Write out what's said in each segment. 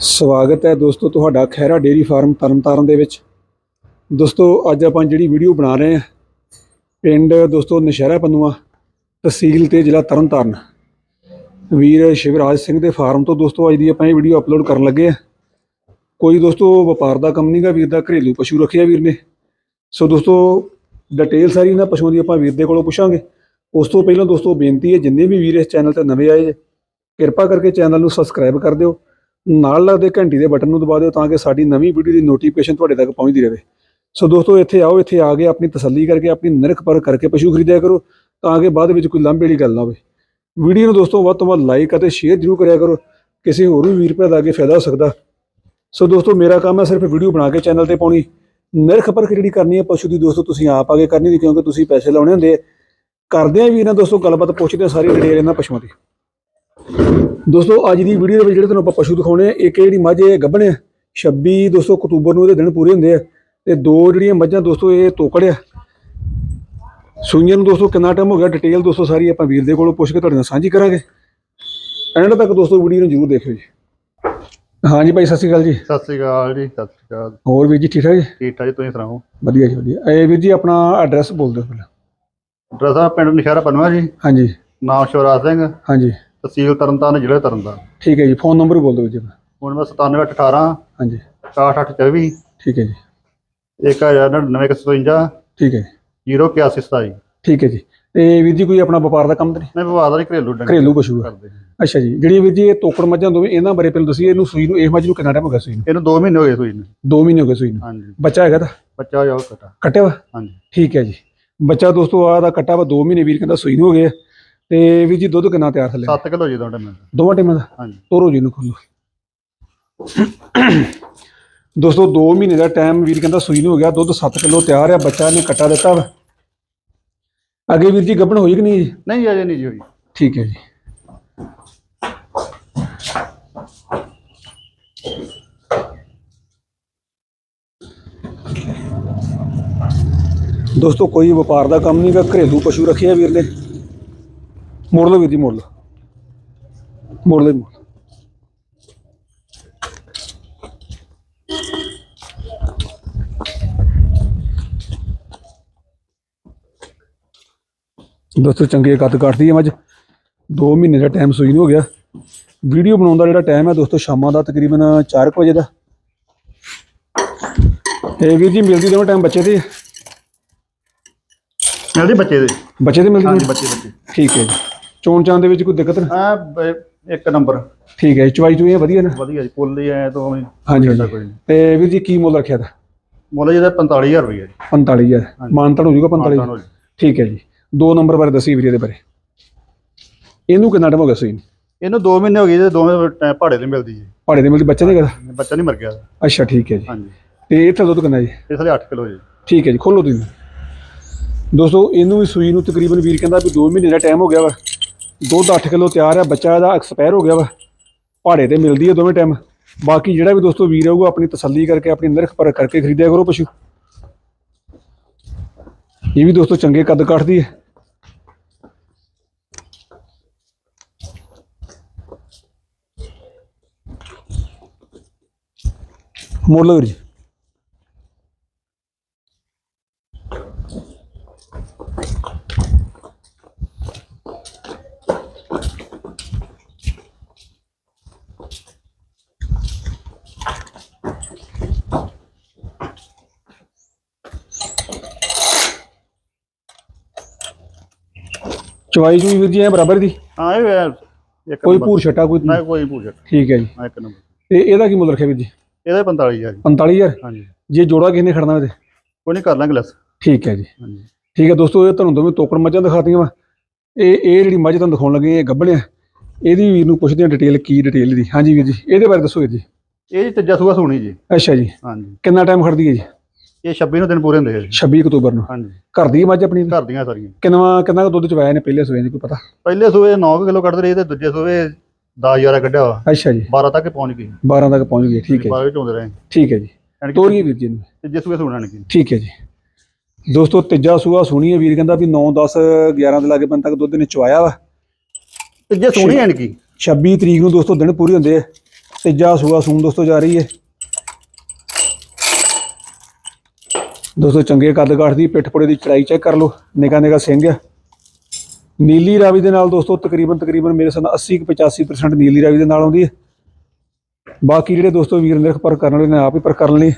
ਸਵਾਗਤ ਹੈ ਦੋਸਤੋ ਤੁਹਾਡਾ ਖੈਰਾ ਡੇਰੀ ਫਾਰਮ ਤਰਨਤਾਰਨ ਦੇ ਵਿੱਚ। ਦੋਸਤੋ, ਅੱਜ ਆਪਾਂ ਜਿਹੜੀ ਵੀਡੀਓ ਬਣਾ ਰਹੇ ਹਾਂ, ਪਿੰਡ ਦੋਸਤੋ ਨਸ਼ਹਿਰਾ ਪੰਨੂਆ, ਤਹਿਸੀਲ ਤੇ ਜ਼ਿਲ੍ਹਾ ਤਰਨਤਾਰਨ। ਵੀਰ ਸ਼ਿਵਰਾਜ ਸਿੰਘ ਦੇ ਫਾਰਮ ਤੋਂ ਦੋਸਤੋ ਅੱਜ ਦੀ ਆਪਾਂ ਇਹ ਵੀਡੀਓ ਅਪਲੋਡ ਕਰਨ ਲੱਗੇ ਆ ਕੋਈ ਦੋਸਤੋ ਵਪਾਰ ਦਾ ਕੰਮ ਨਹੀਂਗਾ ਵੀਰ ਦਾ ਘਰੇਲੂ ਪਸ਼ੂ ਰੱਖਿਆ ਵੀਰ ਨੇ। ਸੋ ਦੋਸਤੋ ਡਿਟੇਲ ਸਾਰੀ ਇਹਨਾਂ ਪਸ਼ੂਆਂ ਦੀ ਆਪਾਂ ਵੀਰ ਦੇ ਕੋਲੋਂ ਪੁੱਛਾਂਗੇ। ਉਸ ਤੋਂ ਪਹਿਲਾਂ ਦੋਸਤੋ ਬੇਨਤੀ ਹੈ, ਜਿੰਨੇ ਵੀ ਵੀਰ ਇਸ ਚੈਨਲ ਤੇ ਨਵੇਂ ਆਏ ਜੇ ਕਿਰਪਾ ਕਰਕੇ ਚੈਨਲ ਨੂੰ ਸਬਸਕ੍ਰਾਈਬ ਕਰ ਦਿਓ, ਨਾਲ ਲੱਗਦੇ ਘੰਟੀ ਦੇ ਬਟਨ ਨੂੰ ਦਬਾ ਦਿਓ ਤਾਂ ਕਿ ਸਾਡੀ ਨਵੀਂ ਵੀਡੀਓ ਦੀ ਨੋਟੀਫਿਕੇਸ਼ਨ ਤੁਹਾਡੇ ਤੱਕ ਪਹੁੰਚਦੀ ਰਹੇ। ਸੋ ਦੋਸਤੋ, ਇੱਥੇ ਆਓ, ਇੱਥੇ ਆ ਕੇ ਆਪਣੀ ਤਸੱਲੀ ਕਰਕੇ, ਆਪਣੀ ਨਿਰਖ ਪਰ ਕਰਕੇ ਪਸ਼ੂ ਖਰੀਦਿਆ ਕਰੋ ਤਾਂ ਕਿ ਬਾਅਦ ਵਿੱਚ ਕੋਈ ਲਾਂਭੇ ਵਾਲੀ ਗੱਲ ਨਾ ਹੋਵੇ। ਵੀਡੀਓ ਨੂੰ ਦੋਸਤੋ, ਵੱਧ ਤੋਂ ਵੱਧ ਲਾਈਕ ਅਤੇ ਸ਼ੇਅਰ ਜ਼ਰੂਰ ਕਰਿਆ ਕਰੋ, ਕਿਸੇ ਹੋਰ ਵੀ ਵੀਰ ਭਰਾ ਦਾ ਅੱਗੇ ਫਾਇਦਾ ਹੋ ਸਕਦਾ। ਸੋ ਦੋਸਤੋ, ਮੇਰਾ ਕੰਮ ਹੈ ਸਿਰਫ ਵੀਡੀਓ ਬਣਾ ਕੇ ਚੈਨਲ ਤੇ ਪਾਉਣੀ। ਨਿਰਖ ਪਰਖ ਜਿਹੜੀ ਕਰਨੀ ਹੈ ਪਸ਼ੂ ਦੀ ਦੋਸਤੋ, ਤੁਸੀਂ ਆਪ ਆ ਕੇ ਕਰਨੀ ਦੀ ਕਿਉਂਕਿ ਤੁਸੀਂ ਪੈਸੇ ਲਾਉਣੇ ਹੁੰਦੇ ਆ। ਕਰਦੇ ਆ ਵੀ ਇਹਨਾਂ ਦੋਸਤੋ, ਗੱਲਬਾਤ ਪੁੱਛਦੇ ਆ ਸਾਰੀ ਡਿਟੇਲ ਇਹਨਾਂ ਪਸ਼ੂਆਂ ਦੀ। ਦੋਸਤੋ ਅੱਜ ਦੀ ਵੀਡੀਓ ਦੇ ਵਿੱਚ ਜਿਹੜੇ ਤੁਹਾਨੂੰ ਆਪਾਂ ਪਸ਼ੂ ਦਿਖਾਉਣੇ ਆ ਇੱਕ ਇਹ ਜਿਹੜੀ ਮੱਝ ਇਹ ਗੱਭਣ ਆ 26 ਦੋਸਤੋ ਅਕਤੂਬਰ ਨੂੰ ਇਹਦੇ ਦਿਨ ਪੂਰੇ ਹੁੰਦੇ ਆ ਤੇ ਦੋ ਜਿਹੜੀਆਂ ਮੱਝਾਂ ਦੋਸਤੋ ਇਹ ਤੋਕੜ ਆ। ਸੂਈਆਂ ਨੂੰ ਦੋਸਤੋ ਕਿੰਨਾ ਟਾਈਮ ਹੋ ਗਿਆ ਡਿਟੇਲ ਦੋਸਤੋ ਸਾਰੀ ਆਪਾਂ ਵੀਰ ਦੇ ਕੋਲੋਂ ਪੁੱਛ ਕੇ ਤੁਹਾਡੇ ਨਾਲ ਸਾਂਝੀ ਕਰਾਂਗੇ। ਐਂਡ ਤੱਕ ਦੋਸਤੋ ਵੀਡੀਓ ਨੂੰ ਜ਼ਰੂਰ ਦੇਖਿਓ ਜੀ। ਹਾਂਜੀ ਭਾਈ ਸਤਿ ਸ਼੍ਰੀ ਅਕਾਲ ਜੀ। ਸਤਿ ਸ੍ਰੀ ਅਕਾਲ ਜੀ ਸਤਿ ਸ੍ਰੀ ਅਕਾਲ। ਹੋਰ ਵੀਰ ਜੀ ਠੀਕ ਠਾਕ ਜੀ? ਠੀਕ ਠਾਕ ਜੀ ਤੁਸੀਂ ਸੁਣਾਓ? ਵਧੀਆ ਜੀ ਵਧੀਆ। ਇਹ ਵੀਰ ਜੀ ਆਪਣਾ ਐਡਰੈਸ ਬੋਲ ਦਿਓ ਪਹਿਲਾਂ। ਡਰਸਾ ਪਿੰਡ ਨਸ਼ਹਿਰਾ ਪਨਵਾ ਜੀ। ਹਾਂਜੀ। ਨਾਮ ਸ਼ਿਵਰਾਜ ਸਿੰਘ। ਹਾਂਜੀ। ਤਹਿਸੀਲ ਤਰਨਤਾਰਨ ਜ਼ਿਲ੍ਹਾ ਤਰਨਤਾਰਨ। ਠੀਕ ਹੈ ਜੀ ਫੋਨ ਨੰਬਰ ਬੋਲ ਦਿਓ ਜੀ ਆਪਣਾ। ਹੁਣ ਮੈਂ 9718 ਹਾਂਜੀ। 6824 ਠੀਕ ਹੈ ਜੀ। 1957 ਠੀਕ ਹੈ ਜੀ। 08127 ਠੀਕ ਹੈ ਜੀ। ਤੇ ਵੀਰ ਜੀ ਕੋਈ ਆਪਣਾ ਵਪਾਰ ਦਾ ਕੰਮ ਤਾਂ ਨਹੀਂ? ਮੈਂ ਵਿਵਾਦ ਵਾਲੀ ਘਰੇਲੂ ਡੰਗਰ ਘਰੇਲੂ ਪਸ਼ੂ ਆ। ਕਰਦੇ। ਅੱਛਾ ਜੀ। ਜਿਹੜੀ ਵੀਰ ਜੀ ਇਹ ਤੋਕੜ ਮੱਝਾਂ ਦੋਵੇਂ ਇਹਨਾਂ ਬਾਰੇ ਪਹਿਲਾਂ ਦੱਸੀ ਇਹਨੂੰ ਸੂਈ ਨੂੰ ਇਹ ਮੱਝ ਨੂੰ ਕਿੰਨਾ ਟਾਈਮ ਹੋ ਗਿਆ ਸੂਈ ਨੂੰ? ਇਹਨੂੰ 2 ਮਹੀਨੇ ਹੋ ਗਏ ਸੂਈ ਨੂੰ। 2 ਮਹੀਨੇ ਹੋ ਗਏ ਸੂਈ ਨੂੰ। ਹਾਂਜੀ। ਬੱਚਾ ਹੈਗਾ ਤਾਂ? ਬੱਚਾ ਜਾਓ ਕਟਾ। ਕੱਟਿਆ ਵਾ? ਹਾਂਜੀ। ਠੀਕ ਹੈ ਜੀ। ਬੱਚਾ ਦੋਸਤੋ ਆ ਦਾ ਕੱਟਾ ਵਾ 2 ਮਹੀਨੇ ਵੀਰ ਕਹਿੰਦਾ ਸੂਈ ਨੂੰ ਹੋ ਗਏ ਆ। ਤੇ ਵੀਰ ਜੀ ਦੁੱਧ ਕਿੰਨਾ ਤਿਆਰ ਥੱਲੇ? 7 ਕਿਲੋ ਜੀ ਤੁਹਾਡੇ ਮਿੰਟ ਦੋਵਾਂ ਟਾਈਮਾਂ ਦਾ? ਹਾਂਜੀ। ਤੋਰੋ ਜੀ ਨੂੰ ਖੋਲੋ। ਦੋਸਤੋ 2 ਮਹੀਨੇ ਦਾ ਟਾਈਮ ਵੀਰ ਕਹਿੰਦਾ ਸੂਈ ਨੂੰ ਹੋ ਗਿਆ ਦੁੱਧ 7 ਕਿਲੋ ਤਿਆਰ ਆ ਬੱਚਾ ਨੇ ਕੱਟਾ ਦਿੱਤਾ ਵਾ। ਅੱਗੇ ਵੀਰ ਜੀ ਗੱਭਣ ਹੋਈ ਕਿ ਨਹੀਂ ਜੀ? ਨਹੀਂ ਅਜੇ ਨਹੀਂ ਜੀ ਹੋਈ। ਠੀਕ ਹੈ ਜੀ। ਦੋਸਤੋ ਕੋਈ ਵਪਾਰ ਦਾ ਕੰਮ ਨਹੀਂਗਾ ਘਰੇਲੂ ਪਸ਼ੂ ਰੱਖੇ ਆ ਵੀਰ ਨੇ। ਮੋੜ ਲਓ ਵੀਰ ਜੀ ਮੋੜ ਲਓ। ਮੋੜ ਲਓ। ਦੋਸਤੋ ਚੰਗੇ ਕੱਦ ਕੱਟਦੀ ਹੈ ਮੱਝ 2 ਮਹੀਨੇ ਦਾ ਟਾਈਮ ਸੂਈ ਨੂੰ ਹੋ ਗਿਆ। ਵੀਡੀਓ ਬਣਾਉਣ ਦਾ ਜਿਹੜਾ ਟਾਈਮ ਹੈ ਦੋਸਤੋ ਸ਼ਾਮਾਂ ਦਾ ਤਕਰੀਬਨ 4 ਵਜੇ ਦਾ। ਇਹ ਵੀਰ ਜੀ ਮਿਲਦੀ ਦੋਨੋਂ ਟਾਈਮ ਬੱਚੇ ਤੇ। ਮਿਲਦੀ ਬੱਚੇ ਦੇ ਬੱਚੇ ਤੇ ਮਿਲਦੀ ਹਾਂਜੀ? ਬੱਚੇ ਬੱਚੇ। ਠੀਕ ਹੈ ਜੀ। ਚੋਣ ਚਾਂ ਦੇ ਵਿੱਚ ਕੋਈ ਦਿੱਕਤ? ਨਾ ਆ ਇੱਕ ਨੰਬਰ। ਠੀਕ ਹੈ ਜੀ ਚਵਾਈ ਚੁਈ ਵਧੀਆ ਨਾ? ਵਧੀਆ ਜੀ ਪੁੱਲ ਹੀ ਆਏ ਤੋਂ ਹਾਂਜੀ ਹਾਂਜੀ। ਕੋਈ ਨਹੀਂ। ਤੇ ਵੀਰ ਜੀ ਕੀ ਮੁੱਲ ਰੱਖਿਆ ਦਾ ਮੁੱਲ ਜਿਹਦਾ 45000 ਰੁਪਏ ਜੀ। 45000 ਹਾਂਜੀ। ਮਾਨਤਨ ਹੋ ਜਾਊਗਾ 45 ਮਾਨਤਾਨ ਹੋ ਜੀ। ਠੀਕ ਹੈ ਜੀ। ਦੋ ਨੰਬਰ ਬਾਰੇ ਦੱਸੀ ਵੀਰੇ ਦੇ ਬਾਰੇ। ਇਹਨੂੰ ਕਿੰਨਾ ਟਾਈਮ ਹੋ ਗਿਆ ਸੂਈ ਨੂੰ? ਇਹਨੂੰ 2 ਮਹੀਨੇ ਹੋ ਗਏ ਤੇ ਦੋਵੇਂ ਟੈ- ਪਹਾੜੇ ਤੇ ਮਿਲਦੀ ਜੀ। ਪਹਾੜੇ ਦੇ ਮਿਲਦੀ ਬੱਚੇ ਦੇ ਕਰਦਾ ਬੱਚਾ ਨਹੀਂ ਮਰ ਗਿਆ। ਅੱਛਾ ਠੀਕ ਹੈ ਜੀ। ਹਾਂਜੀ। ਤੇ ਇੱਥੇ ਦੁੱਧ ਕਿੰਨਾ ਜੀ? ਇਸ ਲਈ 8 ਕਿਲੋ ਜੀ। ਠੀਕ ਹੈ ਜੀ ਖੋਲੋ ਤੁਸੀਂ। ਦੋਸਤੋ ਇਹਨੂੰ ਵੀ ਸੂਈ ਨੂੰ ਤਕਰੀਬਨ ਵੀਰ ਕਹਿੰਦਾ ਵੀ 2 ਮਹੀਨੇ ਦਾ ਟਾਈਮ ਹੋ ਗਿਆ ਵਾ। ਦੁੱਧ 8 ਕਿਲੋ ਤਿਆਰ ਹੈ ਬੱਚਾ ਇਹਦਾ ਐਕਸਪਾਇਰ ਹੋ ਗਿਆ ਵਾ। ਪਹਾੜੇ ਤੇ ਮਿਲਦੀ ਹੈ ਦੋਵੇਂ ਟਾਈਮ ਬਾਕੀ ਜਿਹੜਾ ਵੀ ਦੋਸਤੋ ਵੀਰ ਆਊਗਾ, ਆਪਣੀ ਤਸੱਲੀ ਕਰਕੇ, ਆਪਣੀ ਨਿਰਖ ਪਰਖ ਕਰਕੇ ਖਰੀਦਿਆ ਕਰੋ ਪਸ਼ੂ। ਇਹ ਵੀ ਦੋਸਤੋ ਚੰਗੇ ਕੱਦ ਕੱਟਦੀ ਹੈ ਮੋੜ ਵੀਰ ਜੀ। ਚਵਾਈ ਚੁਈ ਵੀਰ ਜੀ ਐ ਬਰਾਬਰ ਦੀ? ਹਾਂ ਇਹ ਹੈ ਇੱਕ ਕੋਈ। ਭੂਰ ਛਟਾ ਕੋਈ ਨਾ ਕੋਈ ਪੂਛ ਠੀਕ ਹੈ ਜੀ। ਇੱਕ ਨੰਬਰ। ਤੇ ਇਹਦਾ ਕੀ ਮੁੱਲ ਰੱਖਿਆ ਵੀਰ ਜੀ? ਇਹਦਾ 45000 ਜੀ। 45000 ਹਾਂਜੀ। ਜੇ ਜੋੜਾ ਕਿਸੇ ਨੇ ਖੜਨਾ ਹੋਵੇ ਤੇ? ਕੋਈ ਨਹੀਂ ਕਰ ਲਾਂਗੇ ਲੈਸ। ਠੀਕ ਹੈ ਜੀ। ਹਾਂਜੀ। ਠੀਕ ਹੈ ਦੋਸਤੋ ਇਹ ਤੁਹਾਨੂੰ ਦੋਵੇਂ ਤੋਕੜ ਮੱਝਾਂ ਦਿਖਾਤੀਆਂ ਵਾ। ਇਹ ਇਹ ਜਿਹੜੀ ਮੱਝ ਤੁਹਾਨੂੰ ਦਿਖਾਉਣ ਲੱਗੇ ਇਹ ਗੱਭਣ ਆ ਇਹਦੀ ਵੀਰ ਨੂੰ ਪੁੱਛਦੇ ਆ ਡਿਟੇਲ ਕੀ ਡਿਟੇਲ ਦੀ ਹਾਂਜੀ ਵੀਰ ਜੀ ਇਹਦੇ ਬਾਰੇ ਦੱਸੋ ਵੀਰ ਜੀ। ਇਹ ਜੀ ਤੀਜਾ ਸੂਆ ਸੁਣੀ ਜੀ। ਅੱਛਾ ਜੀ। ਹਾਂਜੀ। ਕਿੰਨਾ ਟਾਈਮ ਖੜਦੀ ਹੈ ਜੀ? ਇਹ 26 ਨੂੰ ਦਿਨ ਪੂਰੇ ਹੁੰਦੇ ਆ ਜੀ 26 ਅਕਤੂਬਰ ਨੂੰ। ਹਾਂਜੀ। ਘਰ ਦੀ ਮੱਝ ਆਪਣੀ? ਘਰ ਦੀਆਂ ਸਾਰੀਆਂ। ਕਿੰਨਾ ਕਿੰਨਾ ਕੁ ਦੁੱਧ ਚਵਾਇਆ ਨੇ ਪਹਿਲੇ ਸੂਏ ਜੀ ਕੋਈ ਪਤਾ? ਪਹਿਲੇ ਸੂਏ 9 ਕਿਲੋ ਕੱਢਦੇ ਰਹੇ ਤੇ ਦੂਜੇ ਸੂਏ 10 11 ਕੱਢਿਆ ਵਾ। ਅੱਛਾ ਜੀ। 12 ਤੱਕ ਪਹੁੰਚ ਗਈ 12 ਤੱਕ ਪਹੁੰਚ ਗਏ ਠੀਕ ਹੈ 12 ਵਿੱਚ ਆਉਂਦੇ ਰਹੇ। ਠੀਕ ਹੈ ਜੀ। ਯਾਨੀ ਕਿ ਤੋਰੀਏ ਵੀਰ ਜੀ ਨੂੰ। ਤੀਜੇ ਸੂਏ ਸੁਣਨ ਕੀ ਠੀਕ ਹੈ ਜੀ। ਦੋਸਤੋ ਤੀਜਾ ਸੂਆ ਸੁਣੀ ਹੈ। ਵੀਰ ਕਹਿੰਦਾ ਵੀ 9 10 11 ਦੇ ਲਾਗੇ ਬੰਦ ਤੱਕ ਦੁੱਧ ਨੇ ਚਵਾਇਆ ਵਾ। ਤੀਜੇ ਸੁਣੀ ਐਨ ਕੀ। 26 ਤਰੀਕ ਨੂੰ ਦੋਸਤੋ ਦਿਨ ਪੂਰੇ ਹੁੰਦੇ ਆ। ਤੀਜਾ ਸੂਆ ਸੂਮ ਦੋਸਤੋ ਜਾ ਰਹੀ ਹੈ। ਦੋਸਤੋ, ਚੰਗੇ ਕੱਦ ਕਾਠ ਦੀ ਪਿੱਠ ਪੁੜੇ ਦੀ ਚੜਾਈ ਚੈੱਕ ਕਰ ਲਓ। ਨਿਕਾ ਨਿਕਾ ਸਿੰਘ ਆ ਨੀਲੀ ਰਾਵੀ ਦੇ ਨਾਲ ਦੋਸਤੋ, ਤਕਰੀਬਨ ਤਕਰੀਬਨ ਮੇਰੇ ਸਾਹ 80 ਕੁ 85% ਨੀਲੀ ਰਾਵੀ ਦੇ ਨਾਲ ਆਉਂਦੀ ਹੈ। ਬਾਕੀ ਜਿਹੜੇ ਦੋਸਤੋ ਵੀਰ ਨਿਰਖ ਪਰ ਕਰਨ ਵਾਲੇ ਨੇ ਆਪ ਹੀ ਪਰ ਕਰਨ ਲਈ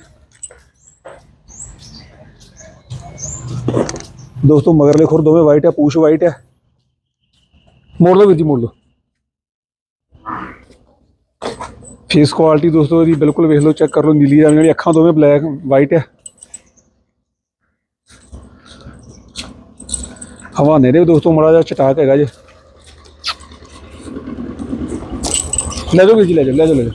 ਦੋਸਤੋ, ਮਗਰਲੇ ਖੁਰ ਦੋਵੇਂ ਵਾਈਟ ਆ ਪੂਛ ਵਾਈਟ ਆ ਮੋੜ ਲਓ ਵੀਰ ਜੀ, ਮੋੜ ਲਓ। ਫੇਸ ਕੁਆਲਿਟੀ ਦੋਸਤੋ ਇਹਦੀ ਬਿਲਕੁਲ ਵੇਖ ਲਓ ਚੈੱਕ ਕਰ ਲਓ। ਨੀਲੀ ਰਾਵੀ ਵਾਲੀ ਅੱਖਾਂ ਦੋਵੇਂ ਬਲੈਕ ਵਾਈਟ ਆ ਹਵਾਨੇ ਦੇ ਦੋਸਤੋ ਮੜਾ ਜਿਹਾ ਚਟਾਕ ਹੈਗਾ ਜੇ। ਲੈ ਜਾਓ ਵੀਰ ਜੀ, ਲੈ ਜਾਓ ਲੈ ਜਾਓ ਲੈ ਜਾਓ।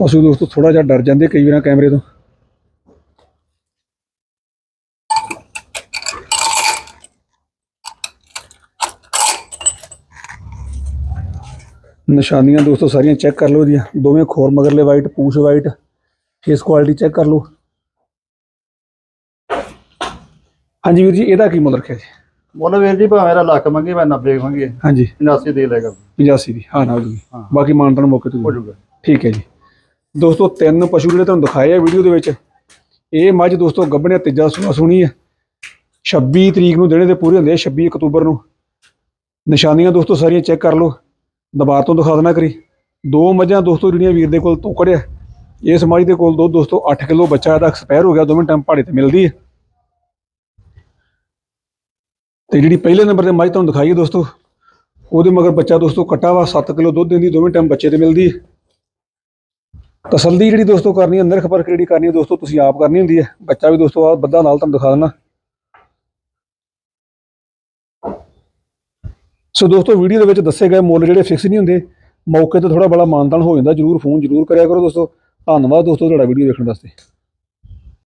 ਪਸ਼ੂ ਦੋਸਤੋ ਥੋੜਾ ਜਿਹਾ ਡਰ ਜਾਂਦੇ ਕਈ ਵਾਰ ਕੈਮਰੇ ਤੋਂ। ਨਿਸ਼ਾਨੀਆਂ ਦੋਸਤੋ ਸਾਰੀਆਂ ਚੈੱਕ ਕਰ ਲਓ ਇਹਦੀਆਂ। ਦੋਵੇਂ ਖੋਰ ਮਗਰਲੇ ਵਾਈਟ ਪੂਛ ਵਾਈਟ ਫੇਸ ਕੁਆਲਿਟੀ ਚੈੱਕ ਕਰ ਲਓ। ਹਾਂਜੀ ਵੀਰ ਜੀ ਇਹਦਾ ਕੀ ਮੁੱਲ ਰੱਖਿਆ ਜੀ? ਮੁੱਲ ਵੀਰ ਜੀ ਭਾਵੇਂ ਮੇਰਾ ਲੱਖ ਮੰਗੀ ਮੈਂ 90 ਮੰਗੀ ਹਾਂਜੀ। 89 ਦੇ ਲੈਗਾ 85 ਦੀ ਹਾਂ ਨਾ ਜੀ ਹਾਂ। ਬਾਕੀ ਮਾਨਤਨ ਮੌਕੇ ਤੇ ਹੋ। ਜਾਊਗਾ। ਠੀਕ ਹੈ ਜੀ। ਦੋਸਤੋ ਤਿੰਨ ਪਸ਼ੂ ਜਿਹੜੇ ਤੁਹਾਨੂੰ ਦਿਖਾਏ ਆ ਵੀਡੀਓ ਦੇ ਵਿੱਚ। ਇਹ ਮੱਝ ਦੋਸਤੋ ਗੱਭਣਿਆ ਤੀਜਾ ਸੂਆ ਸੁਣੀ ਹੈ 26 ਤਰੀਕ ਨੂੰ ਜਿਹੜੇ ਦੇ ਪੂਰੇ ਹੁੰਦੇ ਆ 26 ਅਕਤੂਬਰ ਨੂੰ। ਨਿਸ਼ਾਨੀਆਂ ਦੋਸਤੋ ਸਾਰੀਆਂ ਚੈੱਕ ਕਰ ਲਓ। ਦੁਬਾਰਾ ਤੋਂ ਦਿਖਾ ਦੇਣਾ ਕਰੀ। ਦੋ ਮੱਝਾਂ ਦੋਸਤੋ ਜਿਹੜੀਆਂ ਵੀਰ ਦੇ ਕੋਲ ਤੋਕੜਿਆ ਇਸ ਮੱਝ ਦੇ ਕੋਲ ਦੁੱਧ ਦੋਸਤੋ 8 ਕਿਲੋ ਬੱਚਾ ਇਹਦਾ ਐਕਸਪਾਇਰ ਹੋ ਗਿਆ ਦੋਵੇਂ ਟਾਈਮ ਪਹਾੜੇ ਤੇ ਮਿਲਦੀ ਹੈ ਤੇ ਜਿਹੜੀ ਪਹਿਲੇ ਨੰਬਰ ਤੇ ਮੱਝ ਤੁਹਾਨੂੰ ਦਿਖਾਈ ਦੋਸਤੋ, ਉਹਦੇ ਮਗਰ ਬੱਚਾ ਦੋਸਤੋ ਕੱਟਾ ਵਾ 7 ਕਿਲੋ ਦੁੱਧ ਦਿੰਦੀ, ਦੋਵੇਂ ਟਾਈਮ ਬੱਚੇ ਤੇ ਮਿਲਦੀ। ਤਸੱਲੀ ਜਿਹੜੀ ਦੋਸਤੋ ਕਰਨੀ ਅੰਦਰ ਖਬਰ ਕਿਹੜੀ ਕਰਨੀ ਹੈ ਦੋਸਤੋ, ਤੁਸੀਂ ਆਪ ਕਰਨੀ ਹੁੰਦੀ ਹੈ। ਬੱਚਾ ਵੀ ਦੋਸਤੋ ਆ ਬੱਦਾ ਨਾਲ ਤੁਹਾਨੂੰ ਦਿਖਾ ਦਿੰਦਾ। ਸੋ ਦੋਸਤੋ ਵੀਡੀਓ ਦੇ ਵਿੱਚ ਦੱਸੇ ਗਏ ਮੁੱਲ ਜਿਹੜੇ ਫਿਕਸ ਨਹੀਂ ਹੁੰਦੇ, ਮੌਕੇ ਤੇ ਥੋੜਾ ਬੜਾ ਮਾਨਦਾਨ ਹੋ ਜਾਂਦਾ, ਜਰੂਰ ਫੋਨ ਜਰੂਰ ਕਰਿਆ ਕਰੋ ਦੋਸਤੋ। ਧੰਨਵਾਦ ਦੋਸਤੋ ਤੁਹਾਡਾ ਵੀਡੀਓ ਦੇਖਣ ਵਾਸਤੇ।